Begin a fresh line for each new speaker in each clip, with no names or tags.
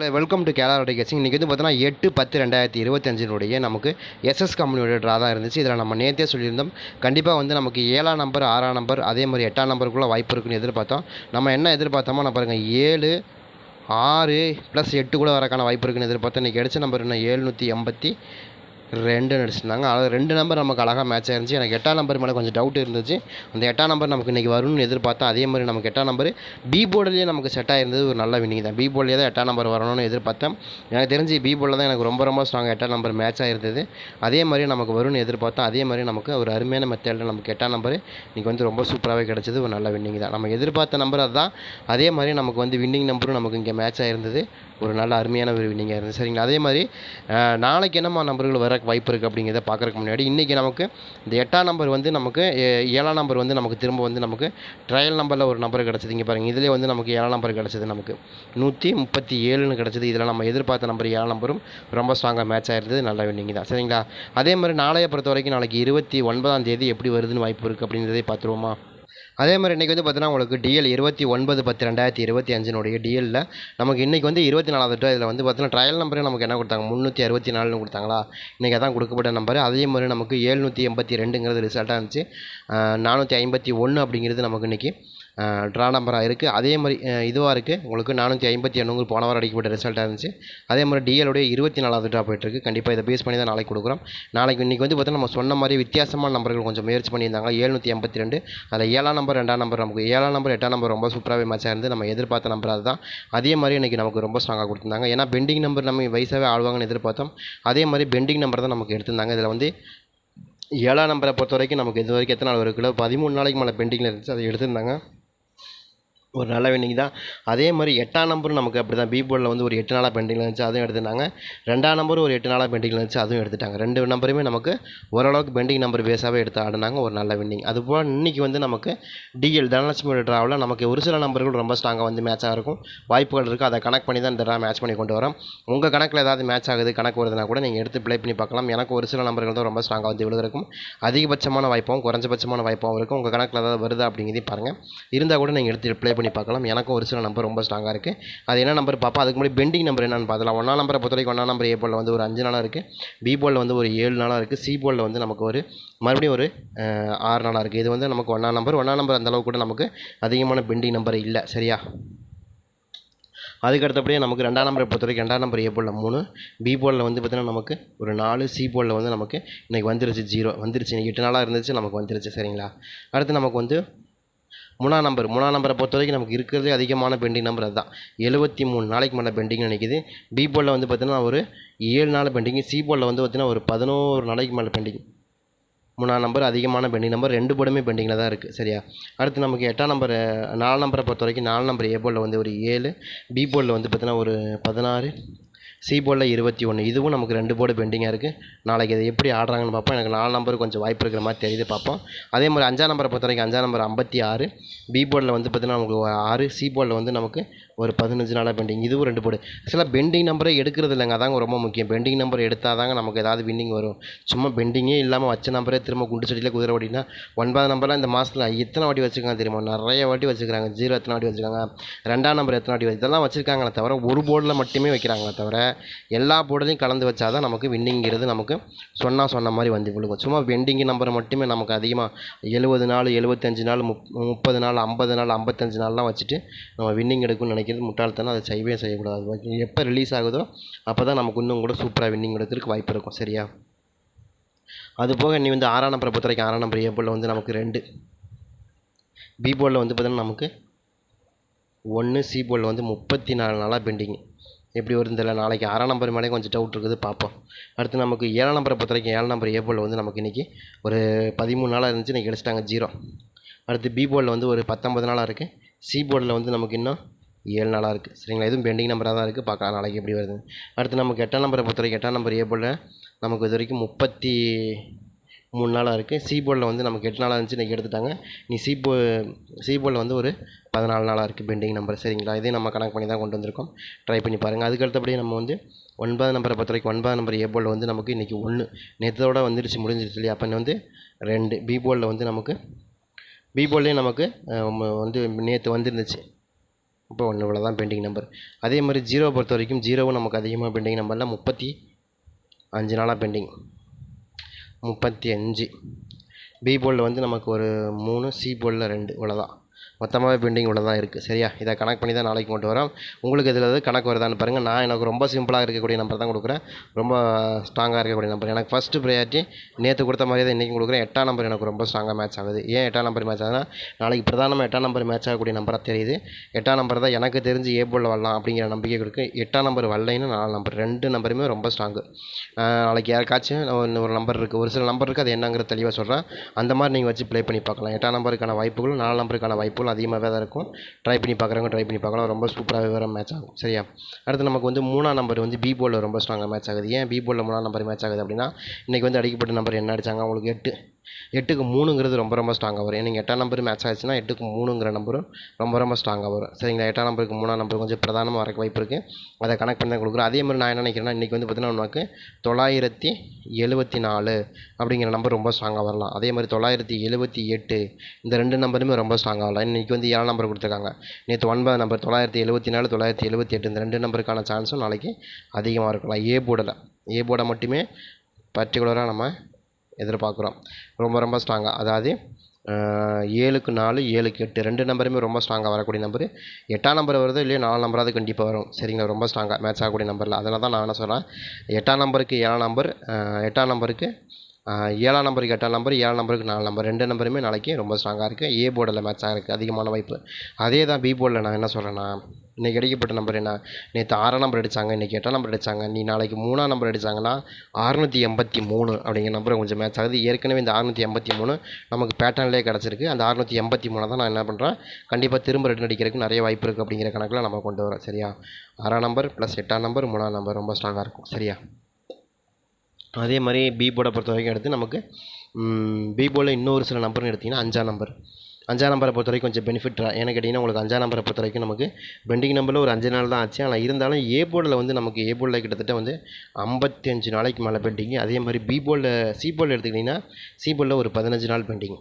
Welcome to கேலாரோட கேசிங் இன்றைக்கி வந்து பார்த்தோன்னா எட்டு பத்து ரெண்டாயிரத்தி இருபத்தஞ்சினுடைய நமக்கு எஸ்எஸ் கம்பெனியோட ட்ரா தான் இருந்துச்சு. இதில் நம்ம நேற்றே சொல்லியிருந்தோம். கண்டிப்பாக வந்து நமக்கு ஏழாம் நம்பர் ஆறாம் நம்பர் அதே மாதிரி எட்டாம் நம்பருக்குள்ளே வாய்ப்பு இருக்குன்னு எதிர்பார்த்தோம். நம்ம என்ன எதிர்பார்த்தோமோ நான் பாருங்கள் ஏழு ஆறு ப்ளஸ் எட்டு கூட வரக்கான வாய்ப்பு இருக்குன்னு எதிர்பார்த்தோம். இன்றைக்கி கிடச்ச நம்பர் என்ன? ஏழ்நூற்றி எண்பத்தி ரெண்டு அடிச்சிருந்தாங்க அதாவது ரெண்டு நம்பர் நமக்கு அழகாக மேட்ச் ஆயிருந்துச்சு. எனக்கு எட்டாம் நம்பர் மேலே கொஞ்சம் டவுட் இருந்துச்சு. அந்த எட்டாம் நம்பர் நமக்கு இன்றைக்கி வரும்னு எதிர்பார்த்தேன் அதே மாதிரி நமக்கு எட்டாம் நம்பர் பி போர்டுலேயே நமக்கு செட் ஆயிருந்தது ஒரு நல்ல வின்னிங் தான். பி போர்டிலே தான் எட்டாம் நம்பர் வரணும்னு எதிர்பார்த்தேன். எனக்கு தெரிஞ்சு பி போர்டில் தான் எனக்கு ரொம்ப ரொம்ப ஸ்ட்ராங் எட்டாம் நம்பர் மேட்ச் ஆயிருந்தது. அதே மாதிரி நமக்கு வரும்னு எதிர்பார்த்தோம் அதே மாதிரி நமக்கு ஒரு அருமையான மெத்தடில் நமக்கு எட்டாம் நம்பர் இன்றைக்கி வந்து ரொம்ப சூப்பராகவே கிடச்சது. ஒரு நல்ல வின்னிங் தான். நம்ம எதிர்பார்த்த நம்பர் அதுதான். அதே மாதிரி நமக்கு வந்து வின்னிங் நம்பரும் நமக்கு இங்கே மேட்ச் ஆயிருந்தது. ஒரு நல்ல அருமையான ஒரு வின்னிங்காக இருந்தது. சரிங்களா? அதே மாதிரி நாளைக்கு என்னம்மா நம்பர்கள் வர வாய்ப்பு இருக்குது அப்படிங்கிறத பார்க்குறக்கு முன்னாடி இன்றைக்கி நமக்கு இந்த எட்டாம் நம்பர் வந்து நமக்கு ஏ- ஏழாம் நம்பர் வந்து நமக்கு திரும்ப வந்து நமக்கு ட்ரையல் நம்பரில் ஒரு நம்பர் கிடச்சிது. இங்கே பாருங்கள் இதிலே வந்து நமக்கு ஏழாம் நம்பர் கிடச்சிது நமக்கு. நூற்றி முப்பத்தி ஏழுன்னு கிடச்சிது. இதில் நம்ம எதிர்பார்த்த நம்பர் ஏழாம் நம்பரும் ரொம்ப ஸ்ட்ராங்காக மேட்ச் ஆகிருந்தது நல்ல வின்னிங் தான். சரிங்களா? அதே மாதிரி நாளைய பொறுத்த வரைக்கும் நாளைக்கு இருபத்தி ஒன்பதாம் தேதி எப்படி வருதுன்னு வாய்ப்பு இருக்குது அப்படின்றதே பார்த்துருவோமா? அதே மாதிரி இன்றைக்கி வந்து பார்த்தீங்கன்னா உங்களுக்கு டிஎல் இருபத்தி ஒன்பது பத்து ரெண்டாயிரத்தி இருபத்தி அஞ்சினுடைய டிஎல்ல நமக்கு இன்றைக்கி வந்து இருபத்தி நாலாவது ட்ரா இதில் வந்து பார்த்தீங்கன்னா ட்ரையல் நம்பரே நமக்கு என்ன கொடுத்தாங்க? முந்நூற்றி அறுபத்தி நாலுன்னு கொடுத்தாங்களா? இன்றைக்கி அதான் கொடுக்கப்பட்ட நம்பர் அதே மாதிரி நமக்கு ஏழ்நூற்றி எண்பத்தி ரெண்டுங்கிறது ரிசல்ட்டாக இருந்துச்சு. நானூற்றி ஐம்பத்தி ஒன்று அப்படிங்கிறது நமக்கு இன்றைக்கி ட்ரா நம்பராக இருக்குது அதே மாதிரி இதுவாக இருக்குது உங்களுக்கு நானூற்றி ஐம்பத்தி எண்ணூறு போன வாரம் அடிக்கப்பட்ட ரிசல்ட்டாக இருந்துச்சு. அதே மாதிரி டிஎலுடைய இருபத்தி நாலாவது ட்ரா போயிட்டுருக்கு கண்டிப்பாக இதை பேஸ் பண்ணி தான் நாளைக்கு கொடுக்குறோம். நாளைக்கு இன்றைக்கி வந்து பார்த்தீங்கன்னா நம்ம சொன்ன மாதிரி வித்தியாசமான நம்பர்கள் கொஞ்சம் முயற்சி பண்ணியிருந்தாங்க. ஏழ்நூற்றி எண்பத்தி ரெண்டு. அதில் ஏழாம் நம்பர் ரெண்டாம் நம்பர் நமக்கு ஏழாம் நம்பர் எட்டாம் நம்பர் ரொம்ப சூப்பராகவே மேட்சாக இருந்து நம்ம எதிர்பார்த்த நம்பர் அதுதான். அதே மாதிரி இன்றைக்கி நமக்கு ரொம்ப ஸ்ட்ராங்காக கொடுத்துருந்தாங்க. ஏன்னா பெண்டிங் நம்பர் நம்ம வயசாகவே ஆழ்வாங்கன்னு எதிர்பார்த்தோம். அதே மாதிரி பெண்டிங் நம்பர் தான் நமக்கு எடுத்திருந்தாங்க. இதில் வந்து ஏழாம் நம்பரை பொறுத்த வரைக்கும் நமக்கு இது வரைக்கும் எத்தனை நாள் ஒரு கிலோ? பதிமூணு நாளைக்கு மேலே பெண்டிங்கில் இருந்துச்சு. அதை எடுத்திருந்தாங்க. ஒரு நல்ல வின்னிங் தான். அதே மாதிரி எட்டாம் நம்பரும் நமக்கு அப்படி தான் பி போர்டில் வந்து ஒரு எட்டு நாளாக பெண்டிங்கில் இருந்துச்சு அதுவும் எடுத்துட்டாங்க. ரெண்டாம் நம்பரும் ஒரு எட்டு நாளாக பெண்டிங்கில் இருந்துச்சு அதுவும் எடுத்துட்டாங்க. ரெண்டு நம்பருமே நமக்கு ஓரளவுக்கு பெண்டிங் நம்பர் பேஸாகவே எடுத்து ஆடினாங்க ஒரு நல்ல வின்னிங் அதுபோல் இன்றைக்கி வந்து நமக்கு டிஎல் தனலட்சுமி ட்ராவில் நமக்கு ஒரு சில நம்பர்கள் ரொம்ப ஸ்ட்ராங்காக வந்து மேட்சாக இருக்கும் வாய்ப்புகள் இருக்குது அதை கனெக்ட் பண்ணி தான் இந்த ட்ரா மேட்ச் பண்ணி கொண்டு வரோம். உங்கள் கணக்கில் ஏதாவது மேட்ச் ஆகுது கணக்கு வருதுன்னா கூட நீங்கள் எடுத்து ப்ளே பண்ணி பார்க்கலாம். எனக்கு ஒரு சில நம்பர்கள் தான் ரொம்ப ஸ்ட்ராங்காக வந்து விழுந்திருக்கும். அதிகபட்சமான வாய்ப்பாகவும் குறைஞ்சபட்சமான வாய்ப்பாகவும் இருக்கும். உங்கள் கணக்கில் ஏதாவது வருது அப்படிங்கிறதையும் பாருங்கள் இருந்தால் கூட நீங்கள் எடுத்து ப்ளே பண்ணி பார்க்கலாம். எனக்கும் ஒரு சில நம்பர் ரொம்ப ஸ்ட்ராங்காக இருக்குது அது என்ன நம்பர் பார்ப்போம் அதுக்கு முன்னாடி பெண்டிங் நம்பர் என்னென்னு பார்த்தலாம் ஒன்றா நம்பரை பொறுத்த வரைக்கும் ஒன்றாம் நம்பர் ஏ போலில் வந்து ஒரு அஞ்சு நாளாக இருக்குது பி போலில் வந்து ஒரு ஏழு நாளாக இருக்குது சி போலில் வந்து நமக்கு ஒரு மறுபடியும் ஒரு ஆறு நாளாக இருக்குது இது வந்து நமக்கு ஒன்றா நம்பர் ஒன்றா நம்பர் அந்த அளவுக்கு கூட நமக்கு அதிகமான பெண்டிங் நம்பர் இல்லை. சரியா? அதுக்கு அடுத்தபடியே நமக்கு ரெண்டாம் நம்பரை பொறுத்த வரைக்கும் ரெண்டாம் நம்பர் ஏ போலில் மூணு பி போலில் வந்து பார்த்தீங்கன்னா நமக்கு ஒரு நாலு சி போலில் வந்து நமக்கு இன்றைக்கி வந்துருச்சு ஜீரோ வந்துருச்சு. எட்டு நாளாக இருந்துச்சு நமக்கு வந்துருச்சு. சரிங்களா? அடுத்து நமக்கு வந்து மூணா நம்பர் மூணா நம்பரை பொறுத்த வரைக்கும் நமக்கு இருக்கிறதே அதிகமான பெண்டிங் நம்பர் அதுதான். எழுபத்தி மூணு நாளைக்கு மேலே பெண்டிங் நினைக்குது. பி போலில் வந்து பார்த்தீங்கன்னா ஒரு ஏழு நாள் பெண்டிங் சி போலில் வந்து பார்த்தீங்கன்னா ஒரு பதினோரு நாளைக்கு மேலே பெண்டிங் மூணாம் நம்பர் அதிகமான பெண்டிங் நம்பர் ரெண்டு போர்டுமே பெண்டிங்கில் தான் இருக்குது சரியா? அடுத்து நமக்கு எட்டாம் நம்பர் நாலு நம்பரை பொறுத்த வரைக்கும் நாலு நம்பர் ஏ போர்டில் வந்து ஒரு ஏழு பி போர்டில் வந்து பார்த்தீங்கன்னா ஒரு பதினாறு சி போர்டில் இருபத்தி ஒன்று இதுவும் நமக்கு ரெண்டு போர்டு பெண்டிங்காக இருக்குது நாளைக்கு இதை எப்படி ஆடுறாங்கன்னு பார்ப்போம். எனக்கு நாலு நம்பர் கொஞ்சம் வாய்ப்பு இருக்கிற மாதிரி தெரியுது பார்ப்போம். அதே மாதிரி அஞ்சாம் நம்பரை பொறுத்த வரைக்கும் அஞ்சாம் நம்பர் ஐம்பத்தி ஆறு. பி போர்டில் வந்து பார்த்தீங்கன்னா நமக்கு ஆறு. சி போர்டில் வந்து நமக்கு ஒரு பதினஞ்சு நாளாக பெண்டிங் இதுவும் ரெண்டு போர்டு ஆக்சுவலாக பெண்டிங் நம்பரே எடுக்கிறது இல்லைங்க. அதாங்க ரொம்ப முக்கியம். பெண்டிங் நம்பர் எடுத்தால் தாங்க நமக்கு ஏதாவது வின்னிங் வரும். சும்மா பெண்டிங்கே இல்லாமல் வச்ச நம்பரே திரும்ப குண்டு செடியில் குதிரை ஓடினா ஒன்பது நம்பர்லாம் இந்த மாதத்தில் எத்தனை வாட்டி வச்சுருக்காங்க தெரியுமா? நிறைய வாட்டி வச்சுருக்காங்க. ஜீரோ எத்தனை வாட்டி வச்சுருக்காங்க? ரெண்டாம் நம்பர் எத்தனை வாட்டி வச்சு இதெல்லாம் வச்சுருக்காங்களே தவிர ஒரு போர்டில் மட்டுமே வைக்கிறாங்களே தவிர எல்லா போர்டுலையும் கலந்து வச்சா தான் நமக்கு வின்னிங்கிறது நமக்கு சொன்னால் சொன்ன மாதிரி வந்து விழுகும். சும்மா வெண்டிங் நம்பர் மட்டுமே நமக்கு அதிகமாக எழுபது நாள் எழுபத்தஞ்சு நாள் முப் முப்பது நாள் ஐம்பது நாள் ஐம்பத்தஞ்சு நாள்லாம் வச்சுட்டு நம்ம வின்னிங் எடுக்கணும்னு நினைக்கிறது முட்டாள்தனம். அதை செய்யவே செய்யக்கூடாது. எப்போ ரிலீஸ் ஆகுதோ அப்போ தான் நமக்கு இன்னும் கூட சூப்பராக வின்னிங் எடுக்கிறதுக்கு வாய்ப்பு இருக்கும். சரியா? அது போக நீ வந்து ஆறாம் நம்பரை பொறுத்த வரைக்கும் ஆறாம் நம்பர் ஏ போர்டில் வந்து நமக்கு ரெண்டு. பி போர்டில் வந்து பார்த்தீங்கன்னா நமக்கு ஒன்று சி போர்டில் வந்து முப்பத்தி நாலு நாளாக பெண்டிங் எப்படி வருதுன்னு தெரியல. நாளைக்கு ஆறாம் நம்பர் மேலே கொஞ்சம் டவுட் இருக்குது. பார்ப்போம். அடுத்து நமக்கு ஏழாம் நம்பரை பொறுத்த வரைக்கும் ஏழாம் நம்பர் ஏ வந்து நமக்கு இன்றைக்கி ஒரு பதிமூணு நாளாக இருந்துச்சு. இன்றைக்கி அடிச்சிட்டாங்க ஜீரோ அடுத்து பி போர்டில் வந்து ஒரு பத்தொம்பது நாளாக இருக்குது சி போர்டில் வந்து நமக்கு இன்னும் ஏழு நாளாக இருக்குது சரிங்களா? இதுவும் பெண்டிங் நம்பராக தான் இருக்குது பார்க்கலாம் நாளைக்கு எப்படி வருது அடுத்து நமக்கு எட்டாம் நம்பரை பொறுத்த வரைக்கும் எட்டாம் நம்பர் ஏ போர்டில் நமக்கு இது வரைக்கும் முப்பத்தி மூணு நாளாக இருக்குது சி போர்டில் வந்து நமக்கு எட்டு நாளாக இருந்துச்சு இன்றைக்கி எடுத்துட்டாங்க. நீ சி போ சி போர்டில் வந்து ஒரு பதினாலு நாளாக இருக்குது பெண்டிங் நம்பர் சரிங்களா? இதையும் நம்ம கணக்கு பண்ணி தான் கொண்டு வந்திருக்கோம். ட்ரை பண்ணி பாருங்கள் அதுக்கு நம்ம வந்து ஒன்பது நம்பரை பொறுத்த வரைக்கும் ஒன்பது நம்பர் ஏ போர்டில் வந்து நமக்கு இன்றைக்கி ஒன்று நேற்றோட வந்துருச்சு முடிஞ்சிருச்சு இல்லையா? அப்போ வந்து ரெண்டு பி போர்டில் வந்து நமக்கு பி போர்ட்லேயும் நமக்கு வந்து நேற்று வந்துருந்துச்சு. இப்போ ஒன்று இவ்வளோ தான் பெண்டிங் நம்பர் அதே மாதிரி ஜீரோ பொறுத்த வரைக்கும் ஜீரோவும் நமக்கு அதிகமாக பெண்டிங் நம்பரில் முப்பத்தி அஞ்சு நாளாக பெண்டிங் முப்பத்தி அஞ்சு. பி போர்டில் வந்து நமக்கு ஒரு மூணு சி போர்டில் ரெண்டு. இவ்வளோதான் மொத்தமாகவே பெண்டிங் உள்ள தான் இருக்குது சரியா? இதை கணக்கு பண்ணி தான் நாளைக்கு கொண்டு வரோம். உங்களுக்கு இதில் எது கணக்கு வருதான்னு பாருங்கள் நான் எனக்கு ரொம்ப சிம்பிளாக இருக்கக்கூடிய நம்பர் தான் கொடுக்குறேன். ரொம்ப ஸ்ட்ராங்காக இருக்கக்கூடிய நம்பர் எனக்கு ஃபஸ்ட்டு ப்ரையாரிட்டி நேற்று கொடுத்த மாதிரி தான் இன்றைக்கும் கொடுக்குறேன். எட்டாம் நம்பர் எனக்கு ரொம்ப ஸ்ட்ராங்காக மேட்ச் ஆகுது. ஏன் எட்டாம் நம்பர் மேட்ச் ஆகுதுன்னா நாளைக்கு பிரதானமாக எட்டாம் நம்பர் மேட்ச் ஆகக்கூடிய நம்பராக தெரியுது. எட்டாம் நம்பர் தான் எனக்கு தெரிஞ்சு ஏ போலில் வரலாம் அப்படிங்கிற நம்பிக்கை கொடுக்கு எட்டாம் நம்பர் வரலைன்னு நாலு நம்பர் ரெண்டு நம்பருமே ரொம்ப ஸ்ட்ராங்கு நாளைக்கு யாருக்காச்சும் ஒரு நம்பர் இருக்குது ஒரு சில நம்பர் இருக்குது அது என்னங்கிறது தெளிவாக சொல்கிறேன் அந்த மாதிரி நீங்கள் வச்சு ப்ளே பண்ணி பார்க்கலாம். எட்டாம் நம்பருக்கான வாய்ப்புகளும் நாலு நம்பருக்கான வாய்ப்புகள் அதிகமாகவே தான் இருக்கும். ட்ரை பண்ணி பார்க்குறவங்க ட்ரை பண்ணி பார்க்கலாம். ரொம்ப சூப்பராகவே வர மேட்ச் ஆகும். சரியா? அடுத்து நமக்கு வந்து மூணாம் நம்பர் வந்து பி போலில் ரொம்ப ஸ்ட்ராங்காக மேட்ச் ஆகுது. ஏன் பி போலில் மூணாம் நம்பர் மேட்ச் ஆகுது அப்படின்னா இன்றைக்கி வந்து அடிக்கப்பட்ட நம்பர் என்ன அடிச்சாங்க? அவங்களுக்கு எட்டு. எட்டுக்கு மூணுங்கிறது ரொம்ப ரொம்ப ஸ்ட்ராங்காக வரும். நீங்கள் எட்டாம் நம்பர் மேட்ச் ஆச்சுன்னா எட்டுக்கு மூணுங்கிற நம்பரும் ரொம்ப ரொம்ப ஸ்ட்ராங்காக வரும். சரிங்களா? எட்டாம் நம்பருக்கு மூணாம் நம்பர் கொஞ்சம் பிரதானமாக வரக்கு வாய்ப்பு இருக்குது அதை கனெக்ட் பண்ணி தான் கொடுக்குறோம். அதே மாதிரி நான் என்ன நினைக்கிறேன்னா இன்றைக்கி வந்து பார்த்தீங்கன்னா உனக்கு தொள்ளாயிரத்தி எழுபத்தி நாலு அப்படிங்கிற நம்பர் ரொம்ப ஸ்ட்ராங்காக வரலாம். அதே மாதிரி தொள்ளாயிரத்தி எழுபத்தி எட்டு இந்த ரெண்டு நம்பருமே ரொம்ப ஸ்ட்ராங்காக வரலாம். இன்றைக்கி வந்து ஏழாம் நம்பர் கொடுத்துருக்காங்க. நேற்று ஒன்பது நம்பர் தொள்ளாயிரத்தி எழுபத்தி நாலு தொள்ளாயிரத்தி எழுபத்தி எட்டு இந்த ரெண்டு நம்பருக்கான சான்ஸும் நாளைக்கு அதிகமாக இருக்கலாம். ஏ போர்டில் ஏ போர்டை மட்டுமே பர்டிகுலராக நம்ம எதிர்பார்க்குறோம். ரொம்ப ரொம்ப ஸ்ட்ராங்காக அதாவது ஏழுக்கு நாலு ஏழுக்கு எட்டு ரெண்டு நம்பருமே ரொம்ப ஸ்ட்ராங்காக வரக்கூடிய நம்பர் எட்டாம் நம்பர் வருதோ இல்லையோ நாலு நம்பராவது கண்டிப்பாக வரும். சரிங்களா? ரொம்ப ஸ்ட்ராங்காக மேட்ச் ஆகக்கூடிய நம்பரில் அதனால தான் நான் என்ன சொல்கிறேன் எட்டாம் நம்பருக்கு ஏழாம் நம்பர் எட்டாம் நம்பருக்கு ஏழாம் நம்பருக்கு எட்டாம் நம்பர் ஏழாம் நம்பருக்கு நாலு நம்பர் ரெண்டு நம்பருமே நாளைக்கு ரொம்ப ஸ்ட்ராங்காக இருக்குது ஏ போர்டில் மேட்ச் ஆகிருக்கு அதிகமான வாய்ப்பு. அதே தான் பி போர்டில் நான் என்ன சொல்கிறேன்னா இன்றைக்கி அடிக்கப்பட்ட நம்பர் என்ன? நேற்று ஆறாம் நம்பர் அடித்தாங்க இன்றைக்கி எட்டாம் நம்பர் அடித்தாங்க நீ நாளைக்கு மூணாம் நம்பர் அடித்தாங்கன்னா அறுநூற்றி எண்பத்தி மூணு அப்படிங்கிற நம்பரை கொஞ்சம் மேட்ச் ஆகுது. ஏற்கனவே இந்த அறுநூற்றி எண்பத்தி மூணு நமக்கு பேட்டர்ன்லேயே கிடச்சிருக்கு. அந்த அறுநூற்றி எண்பத்தி மூணு தான் நான் என்ன பண்ணுறேன் கண்டிப்பாக திரும்ப ரிட்டன் அடிக்கிறதுக்கு நிறைய வாய்ப்பு இருக்குது அப்படிங்கிற கணக்கில் நம்ம கொண்டு வரோம் சரியா? ஆறாம் நம்பர் ப்ளஸ் எட்டாம் நம்பர் மூணாம் நம்பர் ரொம்ப ஸ்ட்ராங்காக இருக்கும். சரியா? அதே மாதிரி பி போர்டை பொறுத்த வரைக்கும் எடுத்து நமக்கு பி போர்டில் இன்னொரு சில நம்பர்னு எடுத்திங்கன்னா அஞ்சாம் நம்பர் அஞ்சாம் நம்பரை பொறுத்த வரைக்கும் கொஞ்சம் பெனிஃபிட் ஏன்னு கேட்டிங்கன்னா உங்களுக்கு அஞ்சாம் நம்பரை பொறுத்த வரைக்கும் நமக்கு பெண்டிங் நம்பரில் ஒரு அஞ்சு நாள் தான் ஆச்சு. ஆனால் இருந்தாலும் ஏ போர்டில் வந்து நமக்கு ஏ போர்டில் கிட்டத்தட்ட வந்து ஐம்பத்தி அஞ்சு நாளைக்கு மேலே பெண்டிங் அதே மாதிரி பி போர்டில் சி போர்டில் எடுத்துக்கிட்டிங்கன்னா சி போர்டில் ஒரு பதினஞ்சு நாள் பெண்டிங்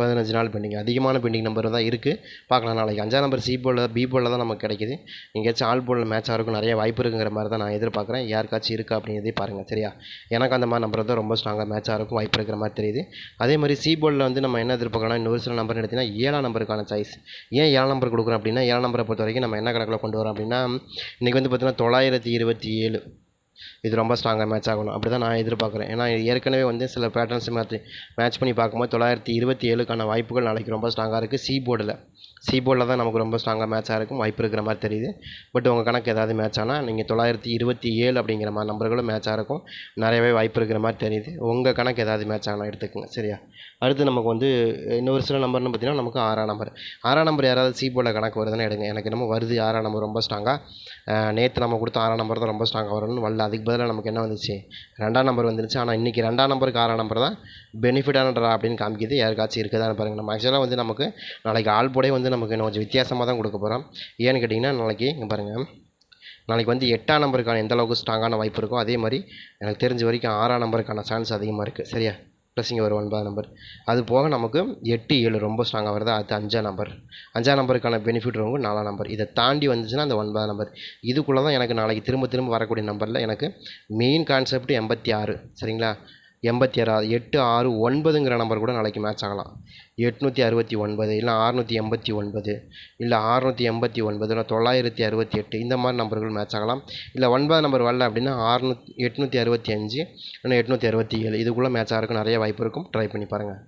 பதினஞ்சு நாள் பெண்டிங் அதிகமான பெண்டிங் நம்பர் தான் இருக்குது பார்க்கலாம் நாளைக்கு அஞ்சாம் நம்பர் சி போலில் பி போலில் தான் நமக்கு கிடைக்குது. எங்கேயாச்சும் ஆல் போலில் மேட்ச் இருக்கும் நிறைய வாய்ப்பு இருக்குங்கிற மாதிரி தான் நான் எதிர்பார்க்குறேன். யாருக்காச்சும் இருக்கா அப்படிங்கிறதே பாருங்கள் சரியா? எனக்கு அந்த மாதிரி நம்பர் தான் ரொம்ப ஸ்ட்ராங்காக மேட்ச் இருக்கும் வாய்ப்பு இருக்கிற மாதிரி தெரியுது. அதே மாதிரி சி போலில் வந்து நம்ம என்ன எதிர்பார்க்கலாம் இன்னொரு சில நம்பர் எடுத்தினா ஏழாம் நம்பருக்கான சாய்ஸ் ஏன் ஏழாம் நம்பர் கொடுக்குறோம் அப்படின்னா ஏழாம் நம்பரை பொறுத்த வரைக்கும் நம்ம என்ன கணக்கில் கொண்டு வரோம் அப்படின்னா இன்றைக்கி வந்து பார்த்திங்கன்னா தொள்ளாயிரத்தி இருபத்தி ஏழு. இது ரொம்ப ஸ்ட்ராங்காக மேட்ச் ஆகணும். அப்படி தான் நான் எதிர்பார்க்குறேன். ஏன்னா ஏற்கனவே வந்து சில பேட்டர்ன்ஸ் மேட்ச் மேட்ச் பண்ணி பார்க்கும்போது தொள்ளாயிரத்தி இருபத்தி ஏழுக்கான வாய்ப்புகள் நாளைக்கு ரொம்ப ஸ்ட்ராங்காக இருக்குது சி போர்டில் சி தான் நமக்கு ரொம்ப ஸ்ட்ராங்காக மேட்ச் இருக்கும். வாய்ப்பு இருக்கிற மாதிரி தெரியுது. பட் உங்கள் கணக்கு ஏதாவது மேட்ச் ஆனால் நீங்கள் தொள்ளாயிரத்தி இருபத்தி ஏழு அப்படிங்கிற மாதிரி நம்பர்களும் மேட்சாக இருக்கும். நிறையவே வாய்ப்பு இருக்கிற மாதிரி தெரியுது. உங்கள் கணக்கு ஏதாவது மேட்ச் ஆனால் எடுத்துக்கோங்க. சரியா? அடுத்து நமக்கு வந்து இன்னொரு சில நம்பர்னு பார்த்தீங்கன்னா நமக்கு ஆறாம் நம்பர் ஆறாம் நம்பர் யாராவது சி கணக்கு வருதுன்னு எடுங்க. எனக்கு என்னமோ வருது ஆறாம் நம்பர் ரொம்ப ஸ்ட்ராங்காக நேற்று நம்ம கொடுத்த ஆறாம் நம்பர் தான் ரொம்ப ஸ்ட்ராங்காக வரும்னு வரல. அதுக்கு பதிலாக நமக்கு என்ன வந்துச்சு? ரெண்டாம் நம்பர் வந்துருச்சு. ஆனால் இன்றைக்கி ரெண்டாம் நம்பருக்கு ஆறாம் நம்பர் தான் பெனிஃபிட்டானடா அப்படின்னு காமிக்கிது. யாருக்காச்சும் இருக்குதான்னு பாருங்கள் நம்ம ஆக்சுவலாக வந்து நமக்கு நாளைக்கு ஆள் போடே வந்து நமக்கு இன்னும் கொஞ்சம் வித்தியாசமாக தான் கொடுக்க போகிறோம் ஏன்னு கேட்டிங்கன்னா நாளைக்கு இங்கே பாருங்கள் நாளைக்கு வந்து எட்டாம் நம்பருக்கான எந்த அளவுக்கு ஸ்ட்ராங்கான வாய்ப்பு இருக்கோ அதே மாதிரி எனக்கு தெரிஞ்ச வரைக்கும் ஆறாம் நம்பருக்கான சான்ஸ் அதிகமாக இருக்குது சரியா? ப்ளஸ் இங்கே ஒரு ஒன்பதாம் நம்பர் அது போக நமக்கு எட்டு ஏழு ரொம்ப ஸ்ட்ராங்காக வருது. அது அஞ்சாம் நம்பர் அஞ்சாம் நம்பருக்கான பெனிஃபிட் ரொம்ப நாலாம் நம்பர் இதை தாண்டி வந்துச்சுன்னா அந்த ஒன்பதாம் நம்பர் இதுக்குள்ளே தான் எனக்கு நாளைக்கு திரும்ப திரும்ப வரக்கூடிய நம்பரில் எனக்கு மெயின் கான்செப்ட் எண்பத்தி ஆறு. சரிங்களா? எண்பத்தி ஆறு எட்டு ஆறு ஒன்பதுங்கிற நம்பர் கூட நாளைக்கு மேட்ச் ஆகலாம். எட்நூற்றி அறுபத்தி ஒன்பது இல்லை அறுநூற்றி எண்பத்தி ஒன்பது இல்லை அறுநூற்றி எண்பத்தி ஒன்பது இல்லை தொள்ளாயிரத்தி அறுபத்தி எட்டு இந்த மாதிரி நம்பர்கள் மேட்ச் ஆகலாம். இல்லை ஒன்பது நம்பர் வரல அப்படின்னா அறுநூத்தி எட்நூற்றி அறுபத்தி அஞ்சு இல்லை எட்நூற்றி அறுபத்தி ஏழு இதுக்குள்ளே மேட்ச் ஆகிறதுக்கு நிறைய வாய்ப்பு இருக்கும். ட்ரை பண்ணி பாருங்கள்